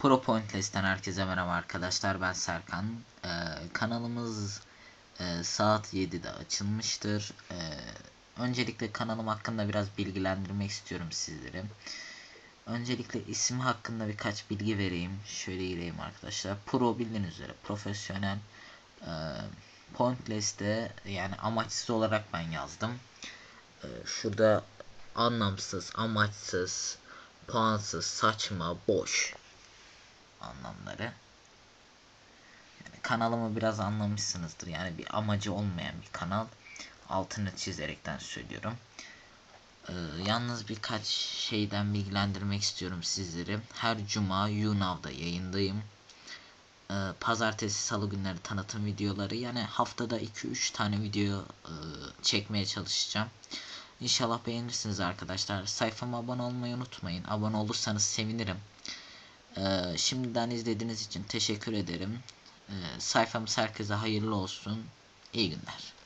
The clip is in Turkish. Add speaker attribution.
Speaker 1: Pro Pointless'ten herkese merhaba arkadaşlar. Ben Serkan. Ee, kanalımız e, saat 7'de açılmıştır. Ee, öncelikle kanalım hakkında biraz bilgilendirmek istiyorum sizleri. Öncelikle isim hakkında birkaç bilgi vereyim. Şöyle gireyim arkadaşlar. Pro bildiğiniz üzere profesyonel. Ee, Pointless'te yani amaçsız olarak ben yazdım. Ee, şurada anlamsız, amaçsız, puansız, saçma, boş anlamları. Yani kanalımı biraz anlamışsınızdır. Yani bir amacı olmayan bir kanal. Altını çizerekten söylüyorum. Ee, yalnız birkaç şeyden bilgilendirmek istiyorum sizleri. Her cuma YouNow'da yayındayım. Ee, pazartesi, salı günleri tanıtım videoları. Yani haftada 2-3 tane video e, çekmeye çalışacağım. İnşallah beğenirsiniz arkadaşlar. Sayfama abone olmayı unutmayın. Abone olursanız sevinirim. Ee, şimdiden izlediğiniz için teşekkür ederim. Ee, sayfamız herkese hayırlı olsun. İyi günler.